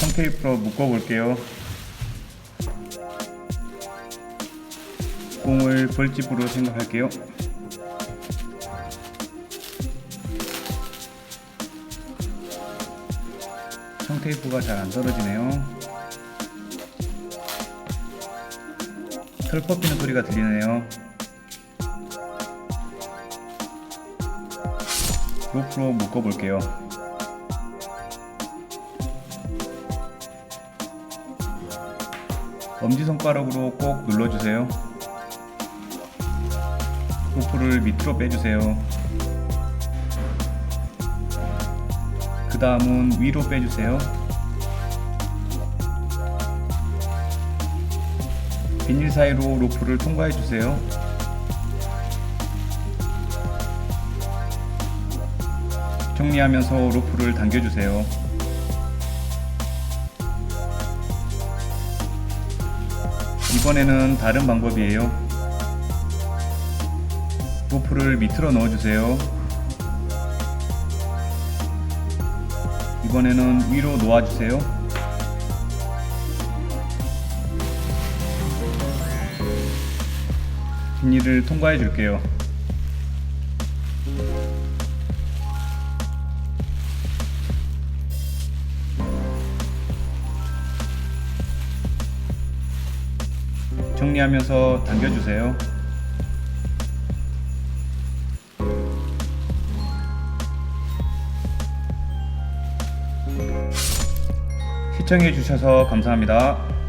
성테이프로 묶어볼게요. 공을 벌집으로 생각할게요. 성테이프가 잘 안 떨어지네요. 털 뽑히는 소리가 들리네요. 로프로 묶어볼게요. 엄지손가락으로 꼭 눌러주세요. 로프를 밑으로 빼주세요. 그 다음은 위로 빼주세요. 비닐 사이로 로프를 통과해주세요. 정리하면서 로프를 당겨주세요. 이번에는 다른 방법이에요. 로프를 밑으로 넣어주세요. 이번에는 위로 놓아주세요. 비닐을 통과해 줄게요. 정리하면서 당겨주세요. 시청해 주셔서 감사합니다.